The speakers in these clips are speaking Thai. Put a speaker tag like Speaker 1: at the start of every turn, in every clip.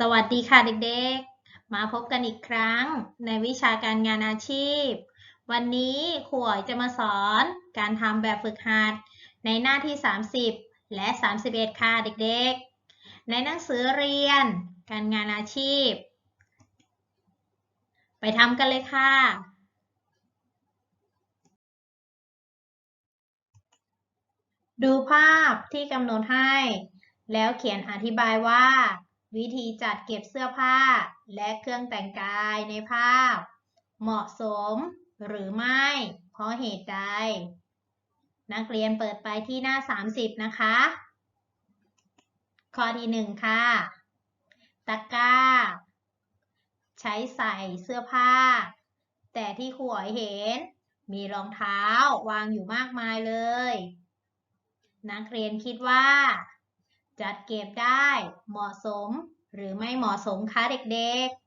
Speaker 1: สวัสดีค่ะเด็กๆ มาพบกันอีกครั้งในวิชาการงานอาชีพ วันนี้ครูอ๋อยจะมาสอนการทำแบบฝึกหัดในหน้าที่ 30 และ 31 ค่ะเด็กๆ ในหนังสือเรียน การงานอาชีพ ไปทำกันเลยค่ะ ดูภาพที่กำหนดให้ แล้วเขียนอธิบายว่า วิธีจัดเก็บเสื้อผ้า และเครื่องแต่งกายในภาพ เหมาะสมหรือไม่ เพราะเหตุใด นักเรียนเปิดไปที่หน้า 30 นะคะ ข้อที่ 1 ค่ะ ตะกร้า ใช้ใส่เสื้อผ้า แต่ที่ครูอ๋อยเห็น มีรองเท้าวางอยู่มากมายเลย นักเรียนคิดว่า จัดเก็บได้เหมาะสมหรือไม่เหมาะสมคะเด็กๆ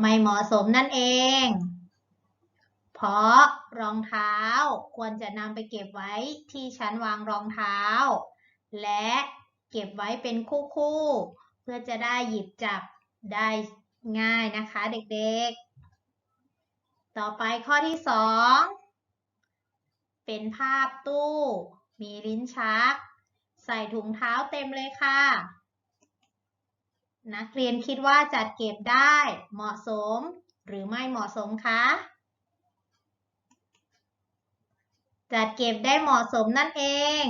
Speaker 1: ไม่เหมาะสมนั่นเอง เพราะรองเท้าควรจะนำไปเก็บไว้ที่ชั้นวางรองเท้า และเก็บไว้เป็นคู่ๆ เพื่อจะได้หยิบจับได้ง่ายนะคะเด็กๆ ต่อไปข้อที่สองเป็นภาพตู้ มีลิ้นชัก ใส่ถุงเท้าเต็มเลยค่ะ นักเรียนคิดว่าจัดเก็บได้เหมาะสม หรือไม่เหมาะสมคะ จัดเก็บได้เหมาะสมนั่นเอง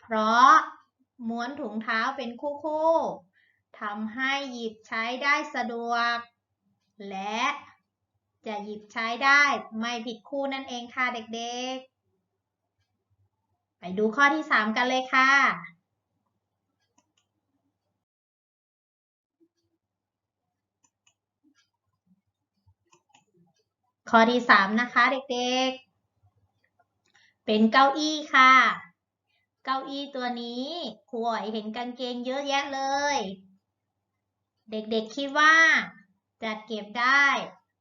Speaker 1: เพราะม้วนถุงเท้าเป็นคู่ๆทำให้หยิบใช้ได้สะดวก และจะหยิบใช้ได้ไม่ผิดคู่นั่นเองค่ะเด็กๆ ไปดูข้อที่ 3 กันเลยค่ะ ข้อที่ 3 นะคะเด็กๆ เป็นเก้าอี้ค่ะ เก้าอี้ตัวนี้ครูอ๋อยเห็นกางเกงเยอะแยะเลย เด็กๆคิดว่าจัดเก็บได้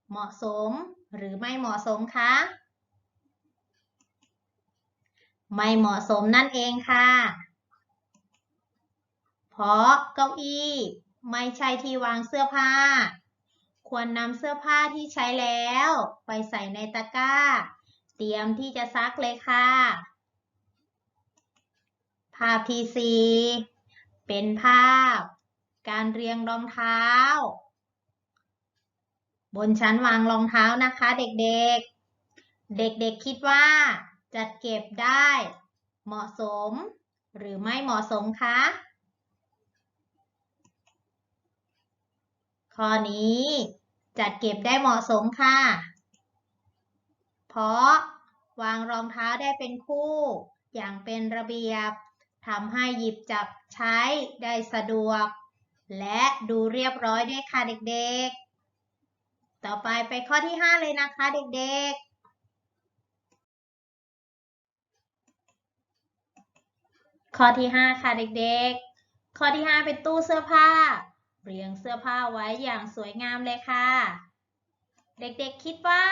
Speaker 1: เหมาะสมหรือไม่เหมาะสมคะ ไม่เหมาะสมนั่นเองค่ะ เพราะเก้าอี้ไม่ใช่ที่วางเสื้อผ้า ควรนำเสื้อผ้าที่ใช้แล้ว ไปใส่ในตะกร้า เตรียมที่จะซักเลยค่ะ ภาพที่สี่เป็นภาพ การเรียงรองเท้า บนชั้นวางรองเท้านะคะเด็กๆ เด็กๆคิดว่า จัดเก็บได้เหมาะสม หรือไม่เหมาะสมคะ ข้อนี้จัดเก็บได้เหมาะสมค่ะ เพราะวางรองเท้าได้เป็นคู่ อย่างเป็นระเบียบทำให้หยิบจับใช้ได้สะดวก และดูเรียบร้อยด้วยค่ะเด็กๆ ต่อไปไปข้อที่ 5 เลยนะคะเด็กๆ ข้อที่ 5 ค่ะเด็กๆ ข้อที่ 5 เป็นตู้เสื้อผ้า เรียงเสื้อผ้าไว้อย่างสวยงามเลยค่ะ เด็กๆคิดว่า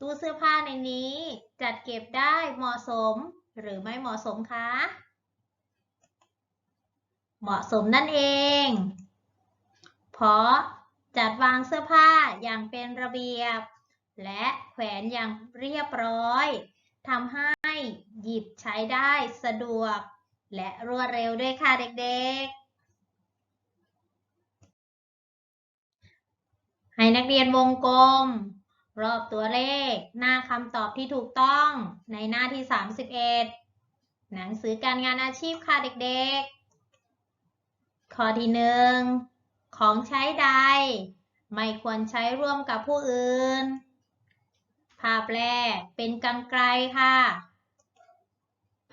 Speaker 1: ตู้เสื้อผ้าในนี้จัดเก็บได้เหมาะสมหรือไม่เหมาะสมคะ เหมาะสมนั่นเอง เพราะจัดวางเสื้อผ้าอย่างเป็นระเบียบ และแขวนอย่างเรียบร้อยทำให้ หยิบใช้ได้สะดวก และรวดเร็วด้วยค่ะเด็กๆ ให้นักเรียนวงกลม รอบตัวเลข หน้าคำตอบที่ถูกต้องในหน้าที่ 31 หนังสือการงานอาชีพค่ะเด็กๆ ข้อที่หนึ่งของใช้ใด ไม่ควรใช้ร่วมกับผู้อื่นภาพแรกเป็นกรรไกรค่ะ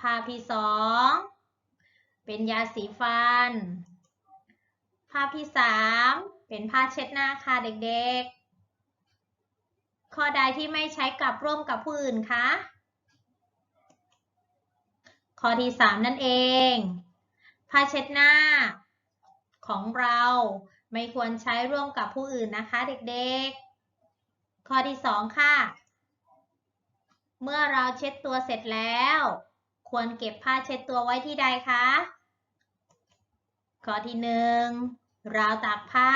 Speaker 1: ภาพที่สองเป็นยาสีฟัน ภาพที่สามเป็นผ้าเช็ดหน้าค่ะเด็กๆ ข้อใดที่ไม่ใช้กับร่วมกับผู้อื่นคะ ข้อที่สามนั่นเอง ผ้าเช็ดหน้า ของเราไม่ควรใช้ร่วมกับผู้อื่นนะคะเด็กๆ ข้อที่สองค่ะ เมื่อเราเช็ดตัวเสร็จแล้ว ควรเก็บผ้าเช็ดตัวไว้ที่ใดคะ ข้อที่หนึ่งราวตากผ้า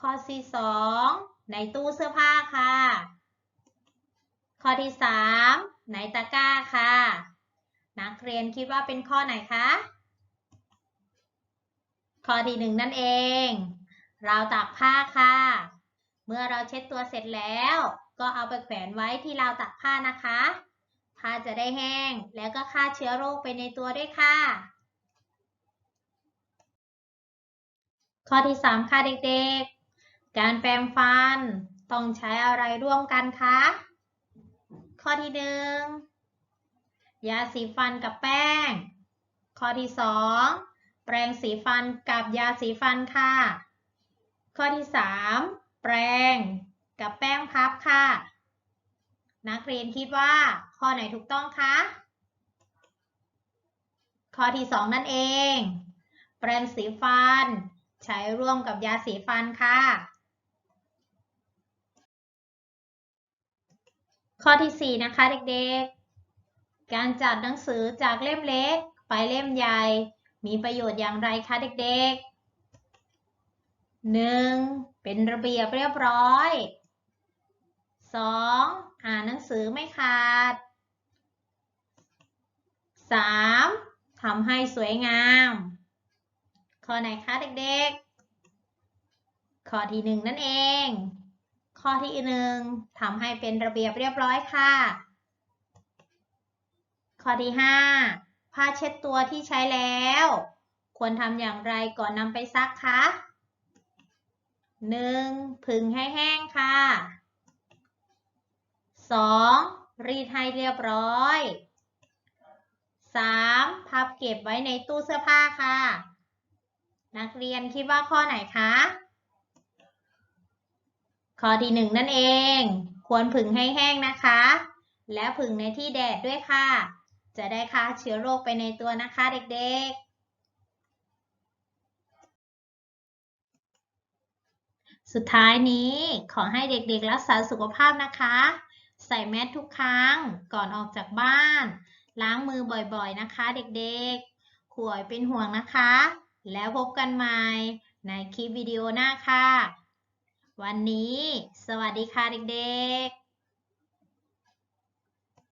Speaker 1: ข้อที่สองในตู้เสื้อผ้าค่ะ ข้อที่สามในตะกร้าค่ะ นักเรียนคิดว่าเป็นข้อไหนคะ ข้อที่หนึ่งนั่นเอง ราวตากผ้าค่ะ เมื่อเราเช็ดตัวเสร็จแล้ว ก็เอาไปแขวนไว้ที่ราวตากผ้านะคะ ผ้าจะได้แห้ง แล้วก็ฆ่าเชื้อโรคไปในตัวด้วยค่ะ ข้อที่ 3 ค่ะเด็กๆ การแปรงฟันต้องใช้อะไรร่วมกันคะ ข้อที่1ยาสีฟันกับแป้ง ข้อที่2แปรงสีฟันกับยาสีฟันค่ะ ข้อที่3แปรงกับแป้งพับค่ะ นักเรียนคิดว่า ข้อไหนถูกต้องคะ ข้อที่ 2 นั่นเอง แปรงสีฟัน ใช้ร่วมกับยาสีฟันค่ะ ข้อที่ 4 นะคะเด็กๆ การจัดหนังสือจากเล่มเล็ก ไปเล่มใหญ่ มีประโยชน์อย่างไรคะเด็กๆ 1. เป็นระเบียบเรียบร้อย 2. อ่านหนังสือไม่ขาด 3. ทำให้สวยงาม ข้อไหนคะเด็กๆ ข้อที่หนึ่งนั่นเอง ข้อที่หนึ่งทำให้เป็นระเบียบเรียบร้อยค่ะ ข้อที่ห้าผ้าเช็ดตัวที่ใช้แล้ว ควรทำอย่างไรก่อนนำไปซักคะ 1. ผึ่งให้แห้งค่ะ 2. รีดให้เรียบร้อย 3. พับเก็บไว้ในตู้เสื้อผ้าค่ะ นักเรียนคิดว่าข้อไหนคะ ข้อที่หนึ่งนั่นเอง ควรผึ่งให้แห้งนะคะ และผึ่งในที่แดดด้วยค่ะ จะได้ฆ่าเชื้อโรคไปในตัวนะคะเด็กๆสุดท้ายนี้ขอให้เด็กๆ รักษาสุขภาพนะคะ ใส่แมสทุกครั้งก่อนออกจากบ้าน ล้างมือบ่อยๆนะคะ เด็กๆขวยเป็นห่วงนะคะ แล้วพบกันใหม่ในคลิปวิดีโอหน้าค่ะ วันนี้ สวัสดีค่ะเด็กๆ